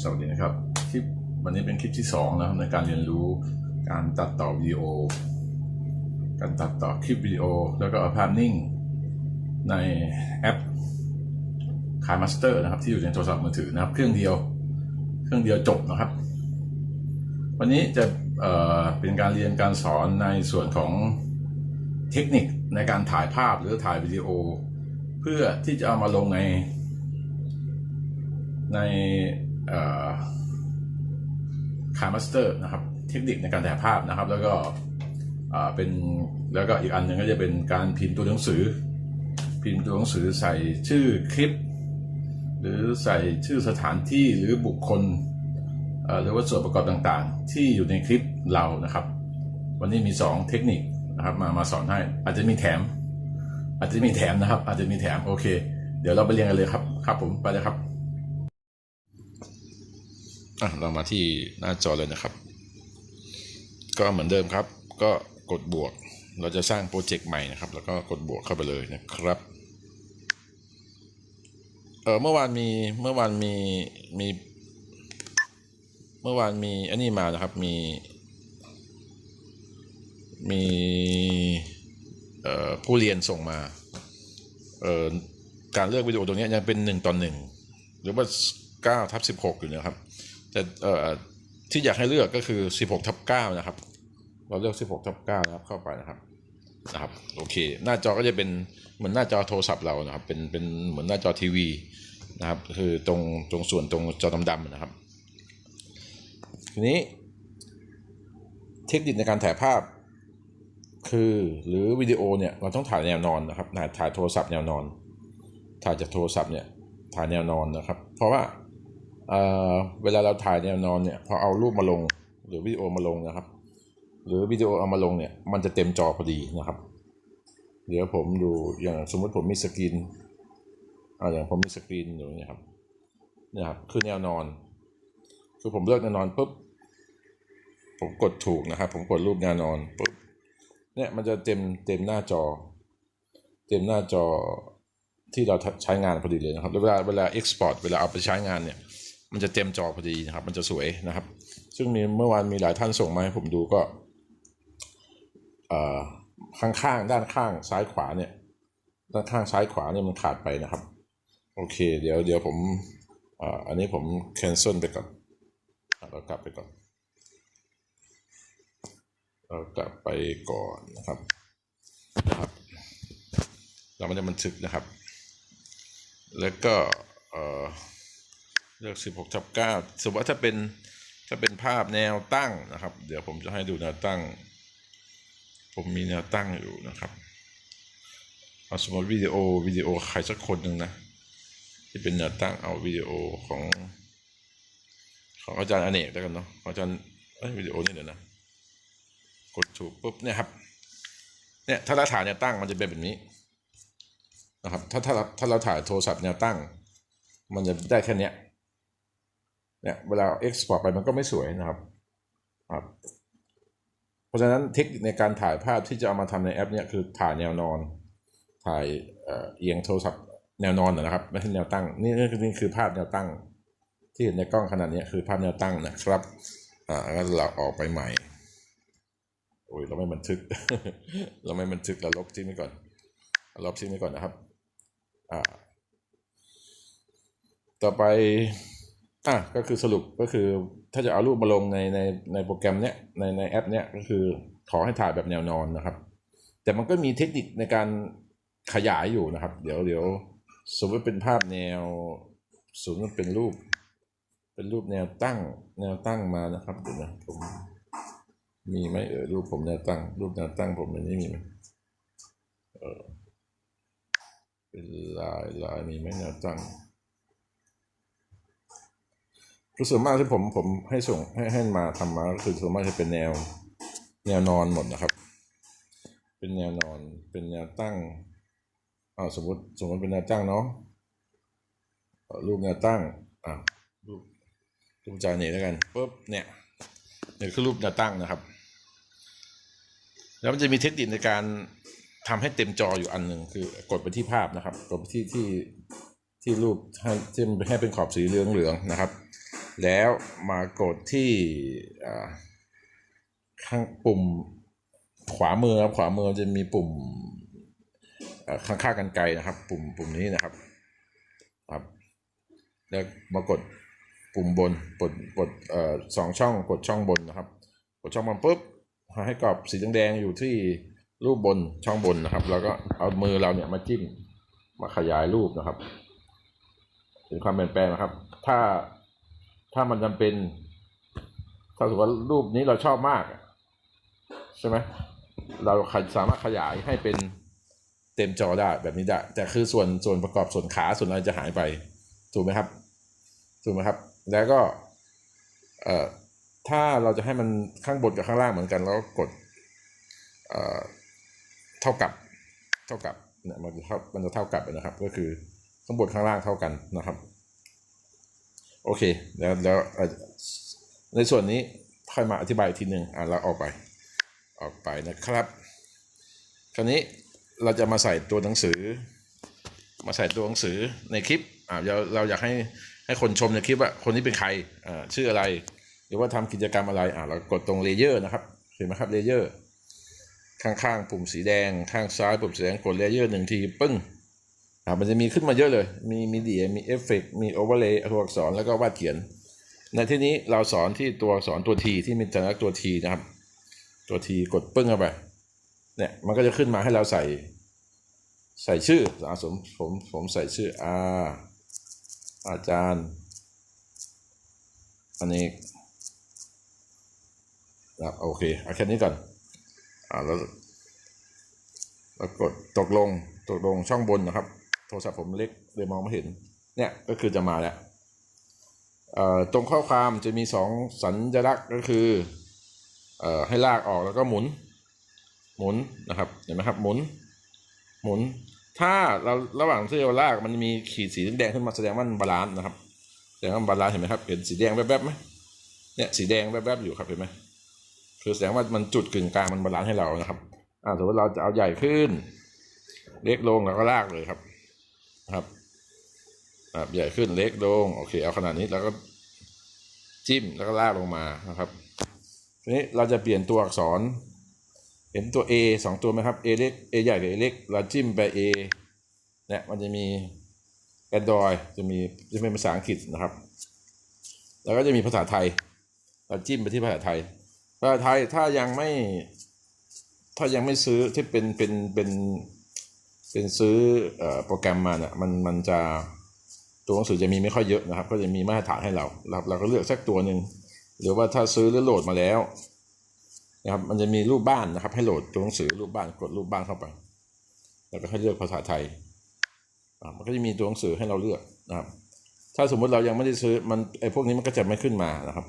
สวัสดีนะครับ คลิปวันนี้เป็นคลิปที่สองนะครับในการเรียนรู้การตัดต่อวิดีโอ การตัดต่อคลิปวิดีโอ แล้วก็เอาภาพนิ่งในแอป k ายมาสเตอร์นะครับที่อยู่ในโทรศัพท์มือถือนะครับ เครื่องเดียว เครื่องเดียวจบนะครับ วันนี้จะเเป็นการเรียนการสอนในส่วนของเทคนิคในการถ่ายภาพหรือถ่ายวิดีโอ เพื่อที่จะเอามาลงใน ในคาร์มาสเตอร์นะครับ เทคนิคในการถ่ายภาพนะครับ แล้วก็เป็นแล้วก็อีกอันหนึ่งก็จะเป็นการพิมพ์ตัวหนังสือ พิมพ์ตัวหนังสือใส่ชื่อคลิป หรือใส่ชื่อสถานที่หรือบุคคลหรือว่าส่วนประกอบต่างๆ ที่อยู่ในคลิปเรานะครับ วันนี้มี 2 เทคนิคนะครับมามาสอนให้อาจจะมีแถม อาจจะมีแถมนะครับ อาจจะมีแถมโอเค เดี๋ยวเราไปเรียนกันเลยครับครับผมไปเลยครับ เรามาที่หน้าจอเลยนะครับ ก็เหมือนเดิมครับ ก็กดบวก เราจะสร้างโปรเจกต์ใหม่นะครับ แล้วก็กดบวกเข้าไปเลยนะครับเออเมื่อวานมีเมื่อวานมีมี เมื่อวานมีอันนี้มานะครับมี มีเอ่อผู้เรียนส่งมาเอ่อการเลือกวิดีโอตรงนี้ยยังเป็นหนึ่งต่อหนึ่งหรือว่าเก้าทับสิบหกอยู่นะครับ แต่เอ่อที่อยากให้เลือกก็คือสิบหกทับเก้านะครับ เราเลือกสิบหกทับเก้านะครับเข้าไปนะครับนะครับโอเค หน้าจอก็จะเป็นเหมือนหน้าจอโทรศัพท์เรานะครับ เป็นเป็นเหมือนหน้าจอทีวีนะครับ คือตรงตรงส่วนตรงจอดำๆนะครับ ทีนี้ เทคนิคในการถ่ายภาพ คือหรือวิดีโอเนี่ยเราต้องถ่ายแนวนอนนะครับถ่ายถ่ายโทรศัพท์แนวนอน ถ่ายจากโทรศัพท์เนี่ยถ่ายแนวนอนนะครับ เพราะว่า เอ่อเวลาเราถ่ายแนวนอนเนี่ยพอเอารูปมาลง หรือวิดีโอมาลงนะครับ หรือวิดีโอเอามาลงเนี่ย มันจะเต็มจอพอดีนะครับ เดี๋ยวผมดูอย่างสมมติผมมีสกรีนอ่าอย่างผมมีสกรีนอยู่นี่ครับเนี่ยครับคือแนวนอน คือผมเลือกแนวนอนปุ๊บผมกดถูกนะครับ ผมกดรูปแนวนอนปุ๊บเนี่ยมันจะเต็มเต็มหน้าจอ เต็มหน้าจอที่เราใช้งานพอดีเลยนะครับแล้วเวลาเวลา export เวลาเอาไปใช้งานเนี่ย มันจะเต็มจอพอดีนะครับ มันจะสวยนะครับ ซึ่งมีเมื่อวานมีหลายท่านส่งมาให้ผมดูก็ข้างๆด้านข้างซ้ายขวาเนี่ย ด้านข้างซ้ายขวาเนี่ยมันขาดไปนะครับ โอเค เดี๋ยวเดี๋ยวผมอ,อันนี้ผม cancel ไปก่อนเรากลับไปก่อนเรากลับไปก่อนนะครับนะครับเราไม่ได้บันทึกนะครับ แล้วก็เอ่อ เลือก16ทับ9สมมติว่าถ้าเป็นถ้าเป็นภาพแนวตั้งนะครับ เดี๋ยวผมจะให้ดูแนวตั้ง ผมมีแนวตั้งอยู่นะครับเอาสมมติวิดีโอวิดีโอใครสักคนหนึ่งนะที่เป็นแนวตั้งเอาวิดีโอของของอาจารย์อเนกแล้วกันเนาะอาจารย์เอ้ยวิดีโอนี่เดี๋ยวนะกดถูกปุ๊บเนี่ยครับเนี่ยถ้าเราถ่ายแนวตั้งมันจะเป็นแบบนี้นะครับถ้าถ้าเราถ้าเราถ่ายโทรศัพท์แนวตั้ง มันจะได้แค่เนี้ย เนี่ยเวลา export ไปมันก็ไม่สวยนะครับครับ เพราะฉะนั้นเทคนิคในการถ่ายภาพที่จะเอามาทำในแอปเนี่ยคือถ่ายแนวนอน ถ่ายเอียงโทรศัพท์แนวนอนนะครับไม่ใช่แนวตั้งนี่นี่คือนี่คือภาพแนวตั้ง ที่เห็นในกล้องขนาดนี้คือภาพแนวตั้งนะครับอ่าแล้วเราออกไปใหม่โอ้ยเราไม่บันทึก เราไม่บันทึกเราลบทิ้งไปก่อนลบทิ้งไปก่อนนะครับอ่าต่อไป อะก็คือสรุปก็คือถ้าจะเอารูปมาลงในในในโปรแกรมเนี้ยในในแอปเนี้ยก็คือขอให้ถ่ายแบบแนวนอนนะครับ แต่มันก็มีเทคนิคในการขยายอยู่นะครับ เดี๋ยวเดี๋ยวสมมติเป็นภาพแนวสมมติเป็นรูป เป็นรูปแนวตั้ง แนวตั้งมานะครับเดี๋ยวนะผมมีไหมเออรูปผมแนวตั้ง รูปแนวตั้งผมอันนี้มีไหมเออเป็นลายลายมีไหมแนวตั้ง คือส่วนมากที่ผมผมให้ส่งให้ให้มาทำมาก็คือส่วนมากจะเป็นแนวแนวนอนหมดนะครับ เป็นแนวนอนเป็นแนวตั้งอ่าสมมติสมมติเป็นแนวตั้งเนาะรูปแนวตั้งอ่ารูปรูปจานนี้แล้วกันปุ๊บเนี่ยเนี่ยคือรูปแนวตั้งนะครับ แล้วมันจะมีเทคนิคในการทำให้เต็มจออยู่อันหนึ่งคือกดไปที่ภาพนะครับ กดไปที่ที่ที่ที่รูปให้ที่มันให้เป็นขอบสีเหลืองๆนะครับ แล้วมากดที่ข้างปุ่มขวามือครับขวามือจะมีปุ่มเอ่อข้างๆกันไกลนะครับ ปุ่มปุ่มนี้นะครับครับ แล้วมากดปุ่มบนกดกดเอ่อสองช่องกดช่องบนนะครับ กดช่องบนปุ๊บให้กรอบสีแดงๆอยู่ที่รูปบนช่องบนนะครับ แล้วก็เอามือเราเนี่ยมาจิ้มมาขยายรูปนะครับถึงความเปลี่ยนแปลงนะครับ ถ้า ถ้ามันจำเป็น ถ้าสมมติว่ารูปนี้เราชอบมาก ใช่ไหมเราสามารถขยายให้เป็นเต็มจอได้แบบนี้ได้ แต่คือส่วนส่วนประกอบส่วนขาส่วนอะไรจะหายไป ถูกไหมครับ ถูกไหมครับ แล้วก็เอ่อถ้าเราจะให้มันข้างบนกับข้างล่างเหมือนกันเราก็กดเอ่อเท่ากับเท่ากับเนี่ยมันจะเท่ามันจะเท่ากับนะครับ ก็คือข้างบนข้างล่างเท่ากันนะครับ โอเคแล้วแล้วในส่วนนี้ค่อยมาอธิบายทีหนึ่งอะเราออกไป ออกไปนะครับ คราวนี้เราจะมาใส่ตัวหนังสือ มาใส่ตัวหนังสือในคลิปอ่าเราเราอยากให้ให้คนชมในคลิปว่าคนนี้เป็นใครอ่าชื่ออะไร หรือว่าทำกิจกรรมอะไรอ่าเรากดตรงเลเยอร์นะครับเห็นไหมครับเลเยอร์ข้างๆ ปุ่มสีแดงข้างซ้ายปุ่มสีแดงกดเลเยอร์หนึ่งทีปึ้ง อ่ามันจะมีขึ้นมาเยอะเลย มีมีเดียมีเอฟเฟกมีโอเวอร์เลย์ตัวอักษรแล้วก็วาดเขียน ในที่นี้เราสอนที่ตัวอักษรตัวทีที่มีสัญลักษณ์ตัวทีนะครับ ตัวทีกดปึ้งเข้าไปเนี่ยมันก็จะขึ้นมาให้เราใส่ใส่ชื่ออาผมผมผมใส่ชื่ออาอาจารย์ อันนี้ครับโอเคเอาแค่นี้ก่อนอ่าแล้วแล้วกดตกลงตกลงช่องบนนะครับ โทรศัพท์ผมเล็กเลยมองไม่เห็น เนี่ยก็คือจะมาแล้วเอ่อตรงข้อความจะมีสองสัญลักษณ์ก็คือเอ่อให้ลากออกแล้วก็หมุน หมุนนะครับเห็นไหมครับหมุน หมุน ถ้าเราระหว่างที่เราลากมันมีขีดสีแดงขึ้นมาแสดงว่ามันบาลานซ์นะครับแสดงว่าบาลานซ์เห็นไหมครับเห็นสีแดงแวบๆไหมเนี่ยสีแดงแวบๆอยู่ครับเห็นไหมคือแสดงว่ามันจุดกึ่งกลางมันบาลานซ์ให้เรานะครับอ่าสมมติเราจะเอาใหญ่ขึ้น เล็กลงเราก็ลากเลยครับ ครับอ่าใหญ่ขึ้นเล็กลงโอเค เอาขนาดนี้แล้วก็จิ้มแล้วก็ลากลงมานะครับทีนี้เราจะเปลี่ยนตัวอักษร เห็นตัว A สองตัวไหมครับ A เล็ก A ใหญ่กับ A เล็ก เราจิ้มไป A เนี่ยมันจะมี Android จะมีจะเป็นภาษาอังกฤษนะครับ แล้วก็จะมีภาษาไทย เราจิ้มไปที่ภาษาไทย ภาษาไทยถ้ายังไม่ ถ้ายังไม่ซื้อที่เป็นเป็นเป็น เป็นซื้อโปรแกรมมาเนี่ยมันมันจะตัวหนังสือจะมีไม่ค่อยเยอะนะครับ ก็จะมีมาตรฐานให้เราเราเราก็เลือกสักตัวหนึ่งหรือว่าถ้าซื้อหรือโหลดมาแล้วนะครับมันจะมีรูปบ้านนะครับ ให้โหลดตัวหนังสือรูปบ้านกดรูปบ้านเข้าไป แล้วก็ให้เลือกภาษาไทยอ่ามันก็จะมีตัวหนังสือให้เราเลือกนะครับ ถ้าสมมุติเรายังไม่ได้ซื้อมันไอ้พวกนี้มันก็จะไม่ขึ้นมานะครับ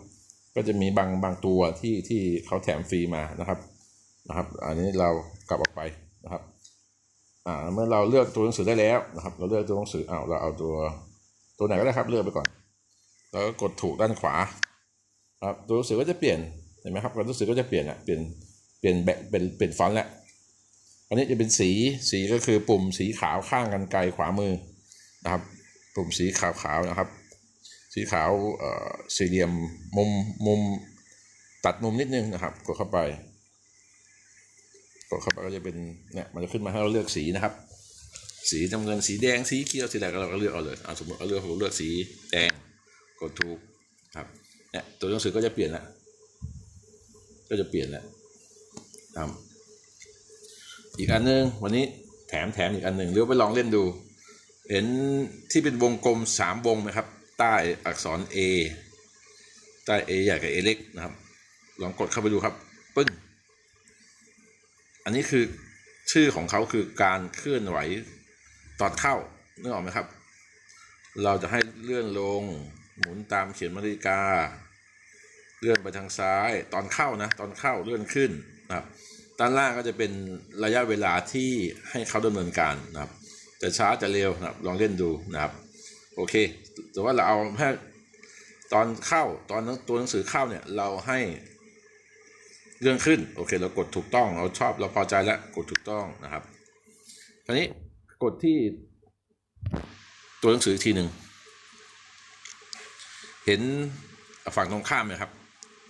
ก็จะมีบางบางตัวที่ที่เขาแถมฟรีมานะครับนะครับ อันนี้เรากลับออกไปนะครับ อ่าเมื่อเราเลือกตัวหนังสือได้แล้วนะครับ เราเลือกตัวหนังสืออ้าวเราเอาตัวตัวไหนก็ได้ครับเลือกไปก่อน แล้วก็กดถูกด้านขวาครับตัวหนังสือก็จะเปลี่ยนเห็นไหมครับตัวหนังสือก็จะเปลี่ยนอะเปลี่ยนเปลี่ยนแบบเป็นเป็นฟอนต์แหละอันนี้จะเป็นสีสีก็คือปุ่มสีขาวข้างกันไกลขวามือนะครับ ปุ่มสีขาวขาวนะครับ สีขาวเอ่อสี่เหลี่ยมมุมมุมตัดมุมนิดนึงนะครับ กดเข้าไป กดเข้าไปก็จะเป็นเนี่ยมันจะขึ้นมาให้เราเลือกสีนะครับ สีน้ำเงินสีแดงสีเขียวสีอะไรก็เราก็เลือกเอาเลยเอาสมมติเอาเลือกผมเลือกสีแดงกดถูกครับเนี่ยตัวหนังสือก็จะเปลี่ยนละก็จะเปลี่ยนล้วครับอีกอันหนึงวันนี้แถมแถมอีกอันหนึ่งเดี๋ยวไปลองเล่นดู เห็นที่เป็นวงกลมสามวงไหมครับ ใต้อักษร A ใต้ A ใหญ่กับ A เล็กนะครับ ลองกดเข้าไปดูครับ ปึ้ง อันนี้คือชื่อของเขาคือการเคลื่อนไหวตอนเข้านึกออกไหมครับ เราจะให้เลื่อนลง หมุนตามเขียนนาฬิกา เลื่อนไปทางซ้ายตอนเข้านะตอนเข้าเลื่อนขึ้นนะครับด้านล่างก็จะเป็นระยะเวลาที่ให้เขาดำเนินการนะครับจะช้าจะเร็วนะครับลองเล่นดูนะครับ โอเคแต่ว่าเราเอาแค่ตอนเข้าตอนตัวหนังสือเข้าเนี่ยเราให้ เลื่อนขึ้นโอเคเรากดถูกต้องเราชอบเราพอใจแล้วกดถูกต้องนะครับคราวนี้กดที่ตัวหนังสืออีกทีหนึ่งเห็นฝั่งตรงข้ามไหมครับ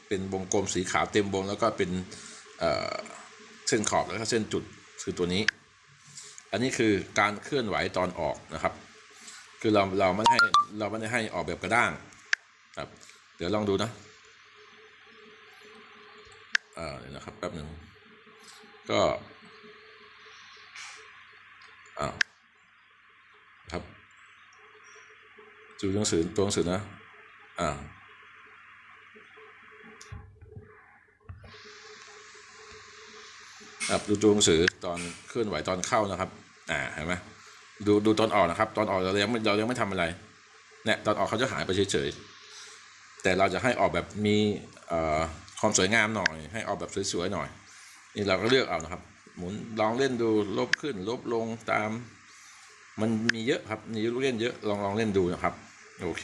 เป็นวงกลมสีขาวเต็มวงแล้วก็เป็นเเส้นขอบแล้วก็เส้นจุดคือตัวนี้ อันนี้คือการเคลื่อนไหวตอนออกนะครับ คือเราเราไม่ได้ให้เราไม่ได้ให้ออกแบบกระด้างครับ เดี๋ยวลองดูนะ อ่าเดี๋ยวนะครับแป๊บหนึ่งก็อ่าครับดูหนังสือตัวหนังสือนะอ่าครับดูตัวหนังสือตอนเคลื่อนไหวตอนเข้านะครับ อ่าเห็นไหมดูดูตอนออกนะครับ ตอนออกเรายังไม่เรายังไม่ทำอะไรเนี่ยตอนออกเขาจะหายไปเฉยๆแต่เราจะให้ออกแบบมีเอ่อ ความสวยงามหน่อย ให้ออกแบบสวยๆหน่อย นี่เราก็เลือกเอานะครับ หมุนลองเล่นดูลบขึ้น ลบลงตาม มันมีเยอะครับมีลูกเล่นเยอะลองลองเล่นดูนะครับ โอเค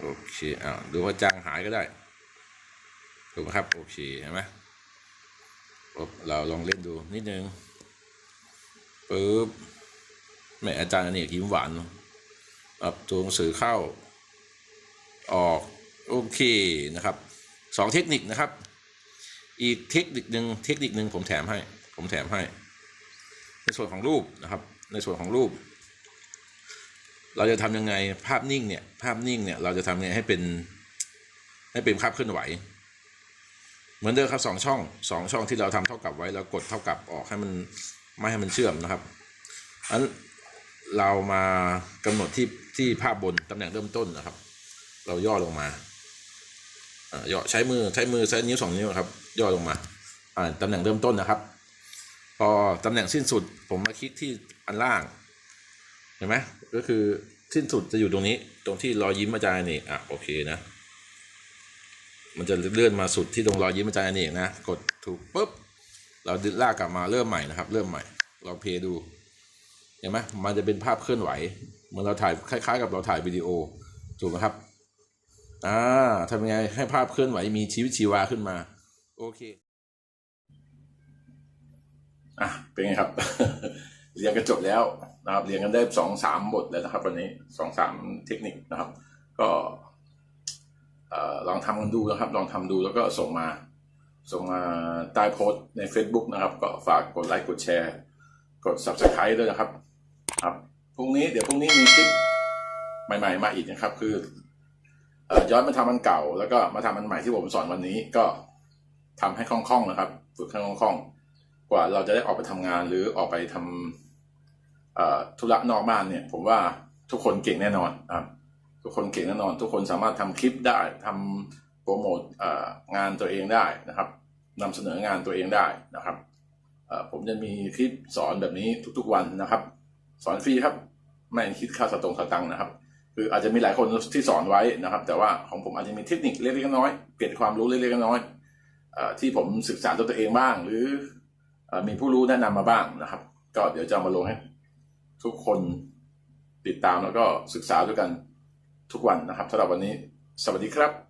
โอเคอ่าดูว่าจางหายก็ได้ถูกไหมครับ โอเคเห็นไหมเราลองเล่นดูนิดนึงปุ๊บแม่อาจารย์อเนกยิ้มหวานปรับตัวหนังสือเข้า ออก โอเคนะครับ สองเทคนิคนะครับ อีกเทคนิคหนึ่งเทคนิคหนึ่งผมแถมให้ ผมแถมให้ ในส่วนของรูปนะครับ ในส่วนของรูป เราจะทำยังไงภาพนิ่งเนี่ย ภาพนิ่งเนี่ยเราจะทำยังไงให้เป็น ให้เป็นภาพเคลื่อนไหว เหมือนเดิมครับสองช่องสองช่องที่เราทำเท่ากับไว้แล้วกดเท่ากับออกให้มันไม่ให้มันเชื่อมนะครับอันเรามากำหนดที่ที่ภาพบนตำแหน่งเริ่มต้นนะครับ เราย่อลงมา อ่าย่อใช้มือใช้มือใช้นิ้วสองนิ้วครับย่อลงมาอ่าตำแหน่งเริ่มต้นนะครับ พอตำแหน่งสิ้นสุด ผมมาคลิกที่อันล่างเห็นไหมก็คือสิ้นสุดจะอยู่ตรงนี้ ตรงที่รอยยิ้มอาจารย์นี่อะโอเคนะ มันจะเลื่อนมาสุดที่ตรงรอยยิ้มอาจารย์อเนกนะกดถูกปุ๊บเราดึงลากกลับมาเริ่มใหม่นะครับ เริ่มใหม่เราเพย์ดูเห็นไหมมันจะเป็นภาพเคลื่อนไหวเหมือนเราถ่ายคล้าย ๆ กับเราถ่ายวิดีโอถูกไหมครับ อ่าทำยังไงให้ภาพเคลื่อนไหวมีชีวิตชีวาขึ้นมา โอเค อะ เป็นไงครับ เรียนกันจบแล้วนะครับ เรียนกันได้สองสามบทแล้วนะครับ วันนี้สองสามเทคนิคนะครับ ก็เอ่อลองทำกันดูนะครับ ลองทำดูแล้วก็ส่งมา ส่งมาใต้โพสต์ใน Facebook นะครับ ก็ฝากกดไลค์กดแชร์ กด Subscribe ด้วยนะครับ ครับพรุ่งนี้เดี๋ยวพรุ่งนี้มีคลิปใหม่ ๆ มาอีกนะครับ คือเอ่อ ย้อนมาทำอันเก่า แล้วก็มาทำอันใหม่ที่ผมสอนวันนี้ก็ทำให้คล่องๆนะครับ ฝึกให้คล่องๆ กว่าเราจะได้ออกไปทำงานหรือออกไปทำเอ่อธุระนอกบ้านเนี่ย ผมว่าทุกคนเก่งแน่นอนครับทุกคนเก่งแน่นอน ทุกคนสามารถทำคลิปได้ทำโปรโมทงานตัวเองได้นะครับนำเสนองานตัวเองได้นะครับผมจะมีคลิปสอนแบบนี้ทุกๆวันนะครับ สอนฟรีครับ ไม่คิดค่าสตงค์สตังค์นะครับ คืออาจจะมีหลายคนที่สอนไว้นะครับ แต่ว่าของผมอาจจะมีเทคนิคเล็กๆน้อยๆเกร็ดความรู้เล็กๆน้อยๆเอ่อที่ผมศึกษาด้วตัวเองบ้าง หรืออมีผู้รู้แนะนำมาบ้างนะครับ ก็เดี๋ยวจะมาลงให้ทุกคนติดตามแล้วก็ศึกษาด้วยกันทุกวันนะครับสำหรับวันนี้ สวัสดีครับ